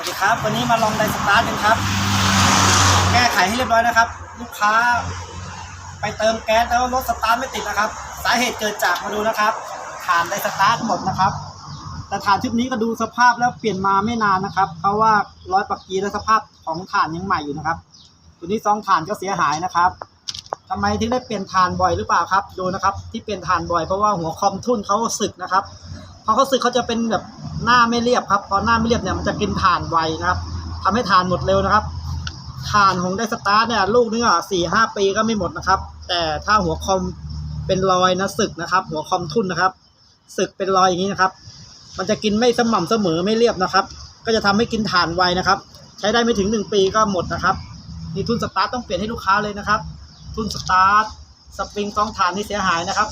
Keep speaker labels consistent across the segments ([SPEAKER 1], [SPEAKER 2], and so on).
[SPEAKER 1] วัสดีครับ วันนี้มาลองไดสตาร์ทกันครับ แก้ไขให้เรียบร้อยนะครับ ลูกค้า ไปเติมแก๊สแล้วรถสตาร์ทไม่ติดนะครับ สาเหตุเกิดจากมาดูนะครับฐานไดสตาร์ทหมดนะครับ แต่ฐานชุดนี้ก็ดูสภาพแล้วเปลี่ยนมาไม่นานนะครับ เพราะว่าร้อยปักกีและสภาพของฐานยังใหม่อยู่นะครับ ตัวนี้ซองฐานก็เสียหายนะครับทำไมถึงได้เปลี่ยนฐานบ่อยหรือเปล่าครับ ดูนะครับ ที่เปลี่ยนฐานบ่อยเพราะว่าหัวคอมทุ่นเขาสึกนะครับ อเขาสึกเขาจะเป็นแบบหน้าไม่เรียบครับ พอหน้าไม่เรียบเนี่ยมันจะกินฐานไวนะครับทำให้ฐานหมดเร็วนะครับฐานของได้สตาร์ทเนี่ยลูกนึงอะสี่ห้าปีก็ไม่หมดนะครับ แต่ถ้าหัวคอมเป็นรอยนะสึกนะครับ หัวคอมทุ่นนะครับสึกเป็นรอยอย่างนี้นะครับ มันจะกินไม่สม่ำเสมอไม่เรียบนะครับ ก็จะทำให้กินฐานไวนะครับ ใช้ได้ไม่ถึงหนึ่งปีก็หมดนะครับนี่ทุนสตาร์ทต้องเปลี่ยนให้ลูกค้าเลยนะครับ ทุนสตาร์ทสปริงต้องฐานนี่เสียหายนะครับ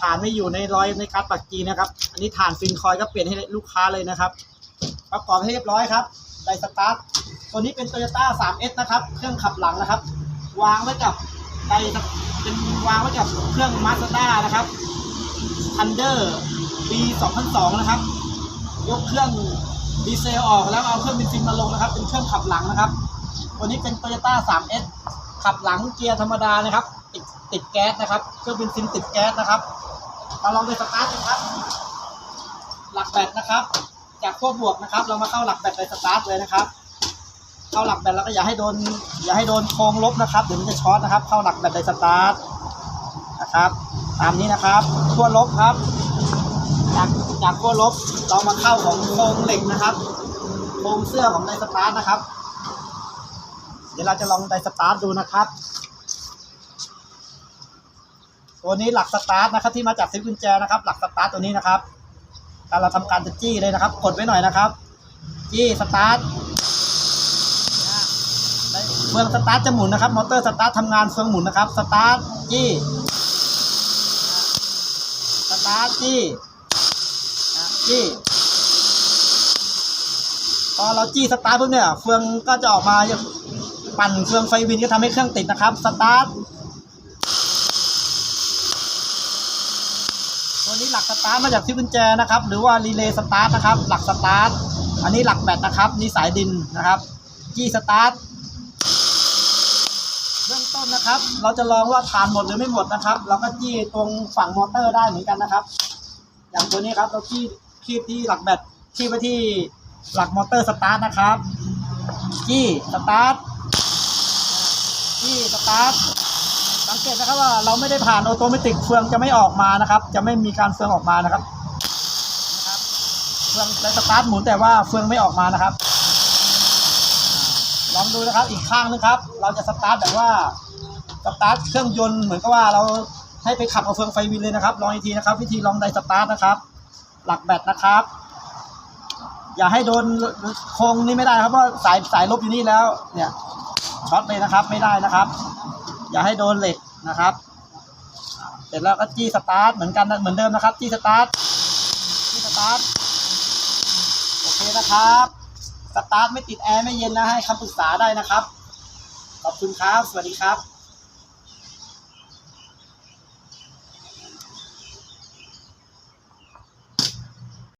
[SPEAKER 1] ฐานไม่อยู่ในรอยในการปักจีนะครับ อันนี้ฐานฟินคอยก็เปลี่ยนให้ลูกค้าเลยนะครับ ประกอบให้เรียบร้อยครับไดสตาร์ทตัวนี้เป็น Toyota 3S นะครับ เครื่องขับหลังนะครับ วางไว้กับไดเป็นวางไว้กับเครื่อง Mazda นะครับ Thunder B 2002 นะครับ ยกเครื่องดีเซลออกแล้วเอาเครื่องเบนซินมาลงนะครับ เป็นเครื่องขับหลังนะครับ ตัวนี้เป็น Toyota 3S ขับหลังเกียร์ธรรมดานะครับ ติดติดแก๊สนะครับ เครื่องเบนซินติดแก๊สนะครับ มาลองไปสตาร์ทกันครับ หลักแบตนะครับ จากขั้วบวกนะครับ เรามาเข้าหลักแบตไปสตาร์ทเลยนะครับ เข้าหลักแบตแล้วก็อย่าให้โดน อย่าให้โดนโค้งลบนะครับเดี๋ยวมันจะช็อตนะครับ เข้าหลักแบตไปสตาร์ทนะครับ ตามนี้นะครับขั้วลบครับ จากจากขั้วลบเรามาเข้าของโครงเหล็กนะครับโครงเสื้อของไดสตาร์ทนะครับ เดี๋ยวเราจะลองไดสตาร์ทดูนะครับ ตัวนี้หลักสตาร์ทนะครับที่มาจากซิปกุญแจนะครับ หลักสตาร์ทตัวนี้นะครับการเราทำการจะจี้เลยนะครับ กดไว้หน่อยนะครับ จี้สตาร์ทเฟืองสตาร์ทจะหมุนนะครับ มอเตอร์สตาร์ททำงานเฟืองหมุนนะครับ สตาร์ทจี้สตาร์ทจี้จี้พอเราจี้สตาร์ทปุ๊บเนี่ยเฟืองก็จะออกมาปั่นเฟืองไฟวินก็ทำให้เครื่องติดนะครับ สตาร์ท ตัวนี้หลักสตาร์ทมาจากที่กุญแจนะครับ หรือว่ารีเลย์สตาร์ทนะครับ หลักสตาร์ทอันนี้หลักแบตนะครับ นี่สายดินนะครับจี้สตาร์ทเบื้องต้นนะครับ เราจะลองว่าผ่านหมดหรือไม่หมดนะครับ เราก็จี้ตรงฝั่งมอเตอร์ได้เหมือนกันนะครับ อย่างตัวนี้ครับเราจี้คีบที่หลักแบตคีบไปที่หลักมอเตอร์สตาร์ทนะครับจี้สตาร์ทจี้สตาร์ท สังเกตนะครับว่าเราไม่ได้ผ่านออโตเมติกเฟืองจะไม่ออกมานะครับ จะไม่มีการเฟืองออกมานะครับเฟืองจะสตาร์ทหมุนแต่ว่าเฟืองไม่ออกมานะครับ ลองดูนะครับอีกข้างนึงครับ เราจะสตาร์ทแบบว่าสตาร์ทเครื่องยนต์เหมือนกับว่าเราให้ไปขับเอาเฟืองไฟวินเลยนะครับลองอีกทีนะครับ วิธีลองไดสตาร์ทนะครับ หลักแบตนะครับ อย่าให้โดนโครงนี่ไม่ได้ครับเพราะสายสายลบอยู่นี่แล้ว เนี่ยช็อตเลยนะครับไม่ได้นะครับ อย่าให้โดนเหล็กนะครับ เสร็จแล้วก็จี้สตาร์ทเหมือนกันเหมือนเดิมนะครับ จี้สตาร์ทจี้สตาร์ทโอเคนะครับ สตาร์ทไม่ติดแอร์ไม่เย็นนะให้คำปรึกษาได้นะครับ ขอบคุณครับ สวัสดีครับ